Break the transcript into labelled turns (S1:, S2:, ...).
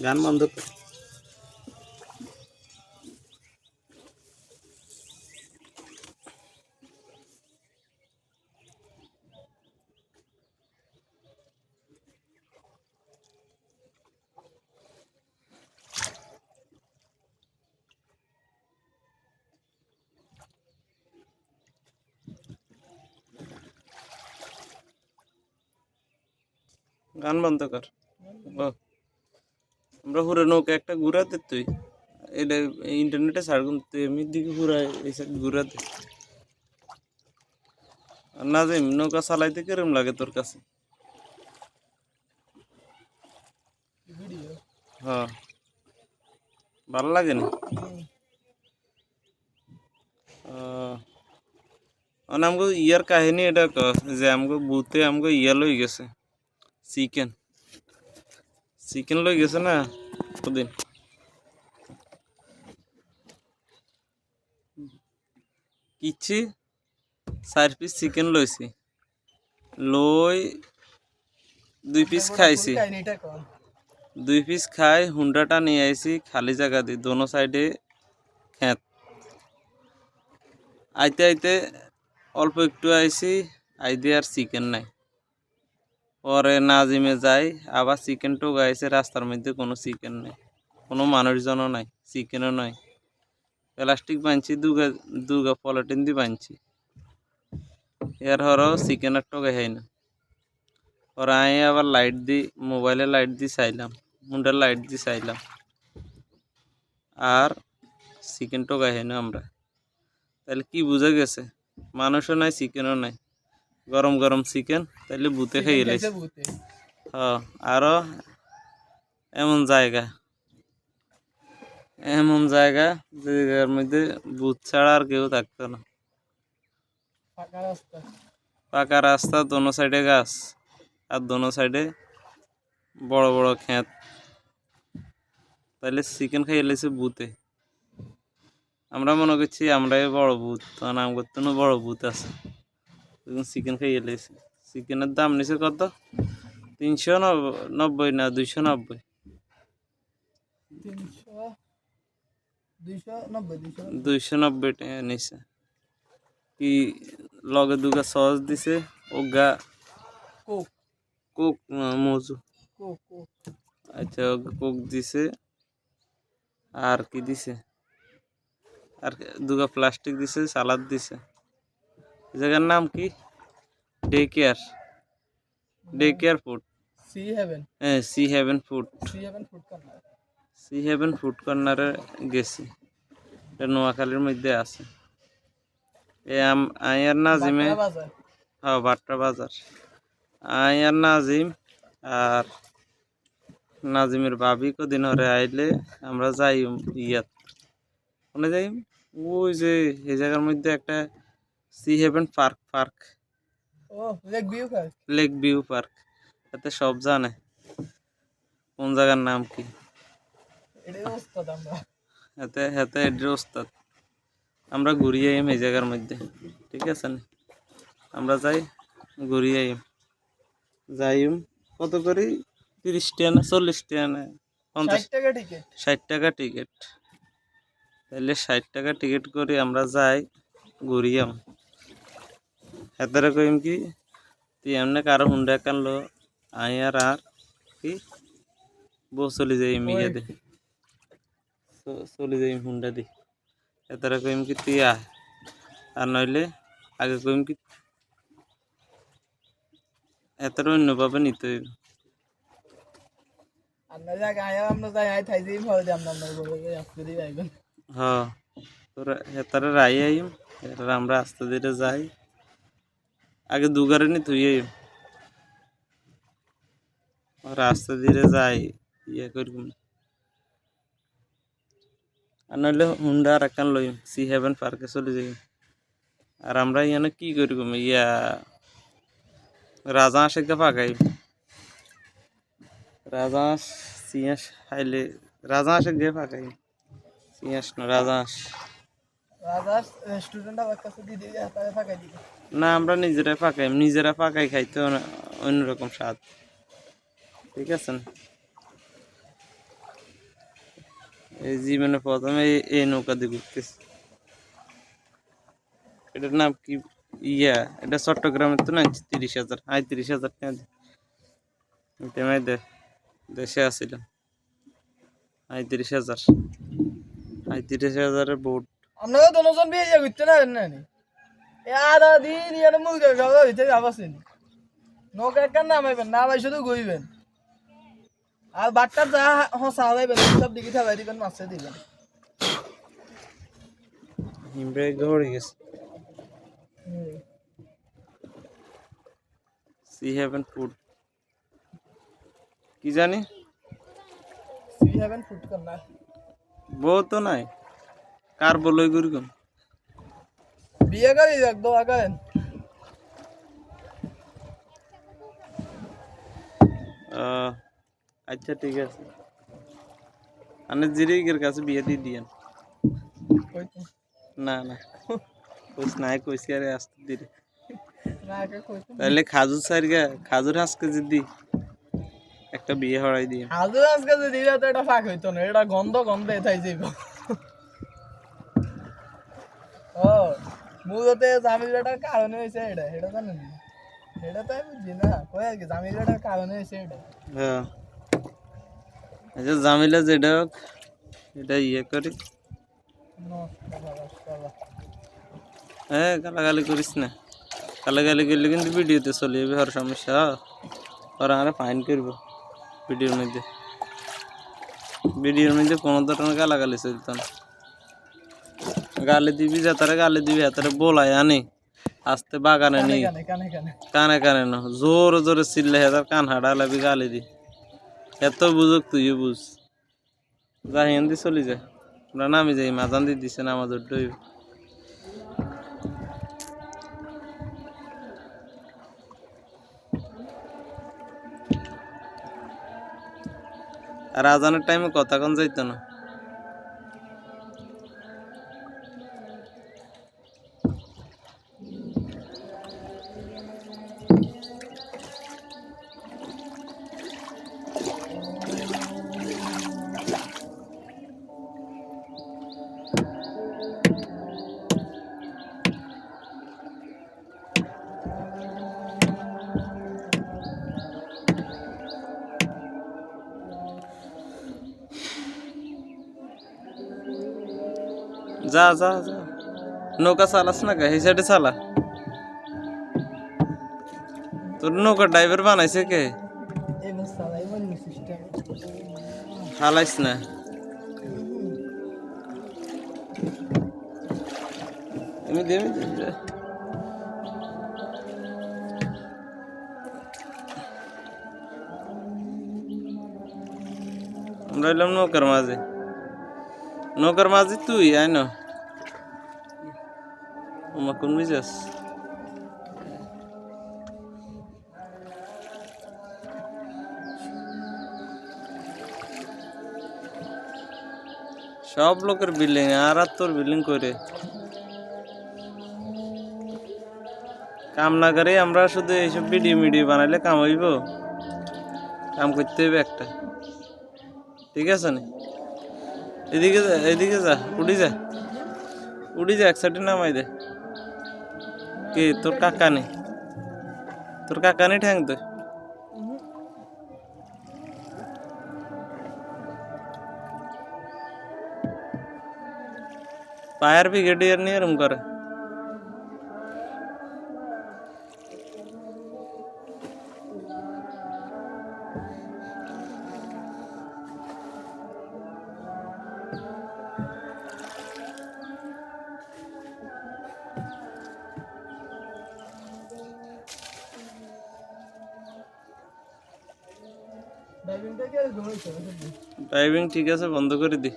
S1: গান বন্ধ কর গান বন্ধ কর ও। আমরা পুরো নৌকা একটা ঘুরাতে তুই। এটা ইন্টারনেটে ছাড়গুন তুই এমনি দিকে পুরা এই সাইড ঘুরাতে। আর না যে নৌকা চালাইতে কেরম লাগে তোর কাছে? হ্যাঁ। ভালো লাগে না? মানে আমাকে ইয়ার কাহিনী এটা যে আমাকে বুতে আমাকে ইয়া লই গেছে। চিকেন। চিকেন লই গেছে না ওদিন কিচ্ছি চার পিস চিকেন লইছি লই দুই পিস খাইছি। দুই পিস খাই হুন্ডাটা নিয়ে আইছি, খালি জায়গা দিয়ে দোনো সাইডে খেত। আইতে আইতে অল্প একটু আইছি আইতে আর চিকেন নাই। পরে নাজিমে যাই, আবার চিকেন টোগাইছে রাস্তার মধ্যে কোনো চিকেন নেই। কোনো মানুষজনও নাই চিকেনও নাই। প্লাস্টিক বানছি, দুগা দুগা পলিটিন দিয়ে বানছি। এর হরও চিকেন আর টোগাই হয় না। পরে আমি আবার লাইট দি মোবাইলে লাইট দিয়ে চাইলাম, মুন্ডার লাইট দিয়ে চাইলাম। আর চিকেন টোগাই হয় না আমরা। তাহলে কি বুঝে গেছে? মানুষও নাই চিকেনও নাই। গরম গরম চিকেন তাহলে বুতে খেয়ে লাইছে। হ্যাঁ আরও এমন জায়গা এমন জায়গা যে জায়গার মধ্যে ভূত ছাড়া আর কেউ থাকতো না। পাকা রাস্তা। দোনো সাইডে গাছ আর দোনো সাইডে বড় বড় ক্ষেত। তাহলে চিকেন খাইয়ে লেছে ভূতে আমরা মনে করছি আমরাই বড় ভূত নাম করতে না বড় ভূত আছে। চিকেন খাইয়ে লেছে চিকেনের দাম নিছে কত? তিনশো নব- নব্বই না দুইশো নব্বই?
S2: তিনশো দুইশো নব্বই দুইশো
S1: দুইশো নব্বই টাকা নিছে কি লগে দুগা সস দিছে ওগা
S2: কোক।
S1: কোক আহ, মজু।
S2: Coke Coke.
S1: আচ্ছা ওকে কোক দিছে। আর কি দিছে? আর দুগা প্লাস্টিক দিছে সালাদ দিছে। এই জায়গার নাম কি day care day care food
S2: sea heaven
S1: হ্যাঁ sea heaven food
S2: sea heaven food corner
S1: sea heaven food কর্নারে গেছি এটা নোয়াখালীর মধ্যে আছে এ আম আয়ার নাজিমে
S2: বাজার
S1: হ্যাঁ বাট্টা বাজার আয়ার নাজিম আর নাজিমের ভাবি কদিন হরে আইলে আমরা যাই ইয়াত ওখানে যাই ওই যে এই জায়গার মধ্যে একটা সি হেভেন পার্ক পার্ক
S2: ও লেক ভিউ খাই
S1: লেক ভিউ পার্ক এতে সব জানে কোন জায়গার নাম কি
S2: এটাই ওস্তাদ আমরা
S1: এতে হাতে এড্রে ওস্তাদ আমরা ঘুরিয়ে আইম এই জায়গার মধ্যে ঠিক আছে না আমরা যাই ঘুরিয়ে আইম যাইম কত করি তিরিশ টাকা না চল্লিশ টাকা না পঞ্চাশ
S2: ষাট টাকা টিকিট
S1: ষাট টাকা টিকিট তাহলে ষাট টাকা টিকিট করে আমরা যাই ঘুরিয়াম হেতারে কইম কি তুই এমনি কারও হুন্ডা কানলো আই আর আর কি বউ চলে যাই মিয়া দে। চলে যাই হুন্ডা দি। হেতারে কইম কি তুই আয় আর নইলে আগে কইম কি এতারে অন্যভাবে নিতে হইব। হ্যাঁ তোরা হেতারে রাই আইম আমরা আস্তে ধীরে যাই। আগে দুগারে নি, তুই আইম আর ধীরে যাই ইয়ে করব আর নইলে হুন্ডা আর একখান লইম সি হেভেন পার্কে চলে যাই। আর আমরা ইয়ানে কি করব ইয়া রাজা আশেকে পাকাই। রাজা সিয়াস খাইলে রাজা আশেক গিয়ে পাকাই। সিয়াস না রাজা হাঁস।
S2: রাজার রেস্টুরেন্ট আমার কাছে দিয়ে দিয়ে ফাঁকাই দিবে।
S1: না, আমরা নিজেরা পাকাই নিজেরা পাকাই খাইতে অন্য- অন্যরকম স্বাদ। ঠিক আছে? এই জীবনে প্রথমে এই- নৌকা দিয়ে ঘুরতেছি। এটার নাম কি? ইয়া, এটা চট্টগ্রামের তো না, তিরিশ হাজার আই তিরিশ হাজার টাকা দেশে আসছিলাম আই তিরিশ হাজার। আই তিরিশ হাজারের বোট
S2: আপনারা দুজন বিয়ে করতে না? আধা দিন ইয়ার মুখ গাওয়া হইতে যাবাসেন নৌকা কান নামাইবেন না ভাই শুধু গইবেন আর বাট্টার যা হসা হলাইবেন সব দিকে ঠাবাই দিবেন মাছে দিবেন।
S1: গেছে সি হ্যাভেন ফুড। কি জানি?
S2: সি হ্যাভেন ফুট করনা
S1: বউ তো নাই। কার বলই করি
S2: একদম আগান
S1: আচ্ছা ঠিক আছে। জিরিকের কাছে বিয়ে দিয়ে দিয়েন। না না। কইস নাই কইছি আরে আসতে
S2: কইতো।
S1: তাহলে খাজুর সাইরগা খাজুর হাঁস কেজি দি একটা বিয়ে হড়াই দিয়ে
S2: আজু আজকে যদি দিলে তো এটা ফাঁক হইতো না এটা গন্ধ গন্ধ এথাই যাইব। মূলতে জামিলাটার কারণে হয়েছে এটা এটা জানেন? এটা তো আমি বুঝি না কই আর কি জামিলাটার কারণে হয়েছে এটা।
S1: হ্যাঁ। আচ্ছা জামিলা যেটা হোক এটা ইয়ে করি। হ্যাঁ গালাগালি করিস না। গালাগালি করলে কিন্তু ভিডিওতে চলে যাবে হর সমস্যা। ওরা আমরা ফাইন করব ভিডিওর মধ্যে। ভিডিওর মধ্যে কোনো ধরনের গালাগালি চলতো না। গালি দিবি যাতারে গালি দিবি হাতারে বলাই আনি। আস্তে বাগানে নি
S2: কানে কানে
S1: না জোরে জোরে চিল্লে হেতার কান হাড়া লাবি গালি দি। এত বুঝুক তুইও বুঝ। যা হিন্দি চলি যায় আমরা নামি যাই মাজান দি দিছে না আমাদের ডই আর আজানের টাইমে কথা কোন যাইতো না। যা যা যা নৌকা চালাস না কে এই সাইডে চালা তোর নৌকা ড্রাইভার বানাইছে কে
S2: এই বস্তা লাই বলি সিস্টেম
S1: হালাইস না এমনি দে এমনি দে, দে। আমরা এলাম নৌকার মাঝে নৌকার মাঝে তুই আই ওমা কোন মিজাস সব লোকের বিল্ডিং আর আর তোর বিল্ডিং করে কাম না করে আমরা শুধু এইসব ভিডিও মিডিও বানাইলে কাম হইব। কাম করতে হইবে একটা। ঠিক আছে না? এদিকে যা এদিকে যা উড়ি যা। উড়ি যা, এক সাইডে নামাই দে। কে তোর কাকা নেই তোর কাকা নেই ঠ্যাং তো ফায়ার ব্রিগেডিয়ার নিয়ে এরম করে ড্রাইভিং ঠিক আছে বন্ধ করে দি।